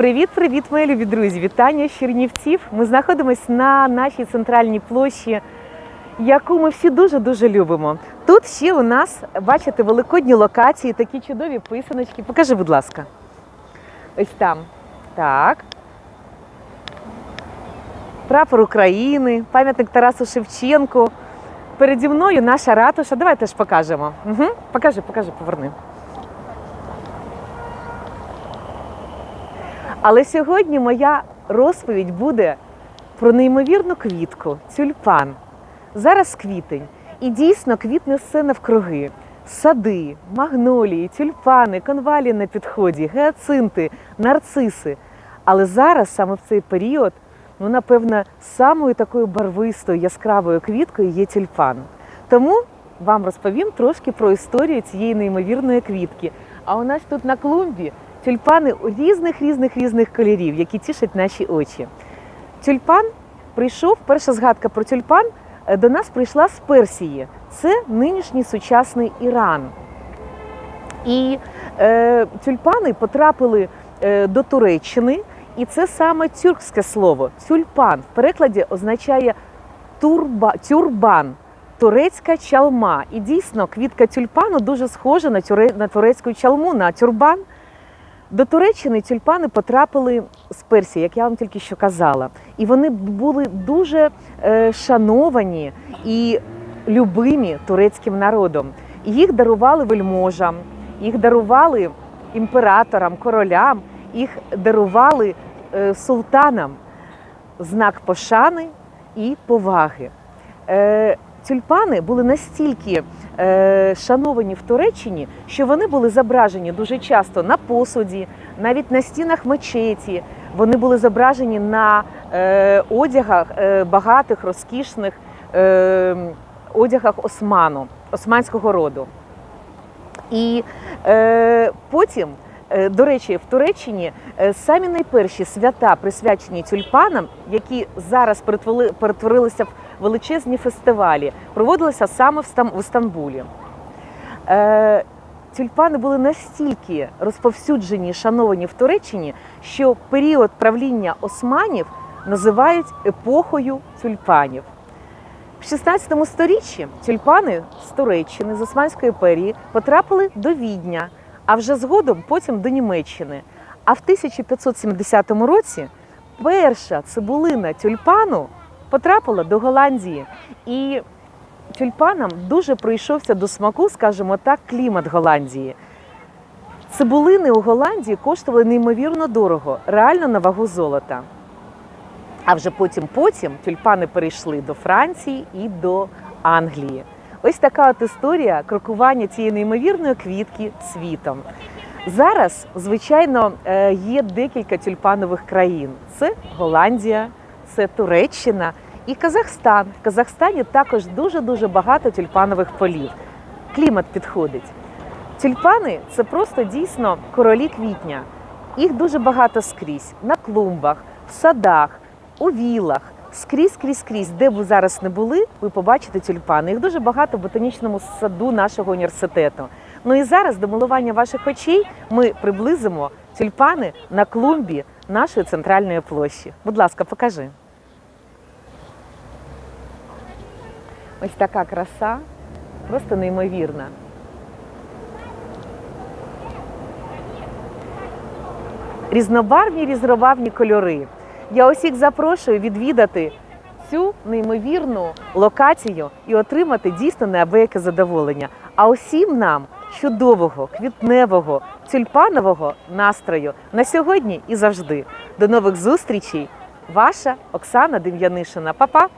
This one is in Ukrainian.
Привіт-привіт, мої любі друзі! Вітання з Чернівців. Ми знаходимося на нашій центральній площі, яку ми всі дуже-дуже любимо. Тут ще у нас, бачите, великодні локації, такі чудові писаночки. Покажи, будь ласка. Ось там. Так. Прапор України, пам'ятник Тарасу Шевченку. Переді мною наша ратуша. Давай теж покажемо. Угу. Покажи, покажи, поверни. Але сьогодні моя розповідь буде про неймовірну квітку тюльпан. Зараз квітень, і дійсно квітне все навкруги. Сади, магнолії, тюльпани, конвалі на підході, геоцинти, нарциси. Але зараз, саме в цей період, ну, напевно, самою такою барвистою яскравою квіткою є тюльпан. Тому вам розповім трошки про історію цієї неймовірної квітки. А у нас тут на клумбі тюльпани різних різних різних кольорів, які тішать наші очі. Тюльпан прийшов, перша згадка про тюльпан е, до нас прийшла з Персії. Це нинішній сучасний Іран. І е, тюльпани потрапили е, до Туреччини, і це саме тюркське слово. Тюльпан в перекладі означає турба, тюрбан, турецька чалма. І дійсно квітка тюльпану дуже схожа на турецьку чалму, на тюрбан. До Туреччини тюльпани потрапили з Персії, як я вам тільки що казала. І вони були дуже е, шановані і любимі турецьким народом. Їх дарували вельможам, їх дарували імператорам, королям, їх дарували е, султанам знак пошани і поваги. Тюльпани були настільки е, шановані в Туреччині, що вони були зображені дуже часто на посуді, навіть на стінах мечеті. Вони були зображені на е, одягах е, багатих, розкішних е, одягах осману, османського роду. І е, потім, е, до речі, в Туреччині е, самі найперші свята, присвячені тюльпанам, які зараз перетворилися в величезні фестивалі, проводилися саме в Стамбулі. Е, Тюльпани були настільки розповсюджені, і шановані в Туреччині, що період правління османів називають епохою тюльпанів. В 16 сторіччі тюльпани з Туреччини, з Османської імперії потрапили до Відня, а вже згодом потім до Німеччини. А в 1570 році перша цибулина тюльпану потрапила до Голландії. І тюльпанам дуже прийшовся до смаку, скажімо так, клімат Голландії. Цибулини у Голландії коштували неймовірно дорого, реально на вагу золота. А вже потім потім тюльпани перейшли до Франції і до Англії. Ось така от історія крокування цієї неймовірної квітки світом. Зараз, звичайно, е, є декілька тюльпанових країн: це Голландія, це Туреччина і Казахстан. В Казахстані також дуже дуже багато тюльпанових полів. Клімат підходить. Тюльпани це просто дійсно королі квітня. Їх дуже багато скрізь на клумбах, в садах, у вілах, скрізь, скрізь, скрізь, де б ви зараз не були, ви побачите тюльпани. Їх дуже багато в ботанічному саду нашого університету. Ну і зараз до милування ваших очей ми приблизимо тюльпани на клумбі нашої центральної площі. Будь ласка, покажи. Ось така краса, просто неймовірна. різнобарвні різнобарвні кольори. Я усіх запрошую відвідати цю неймовірну локацію і отримати дійсно неабияке задоволення. А усім нам чудового, квітневого, тюльпанового настрою на сьогодні і завжди. До нових зустрічей! Ваша Оксана Дем'янишина. Па-па!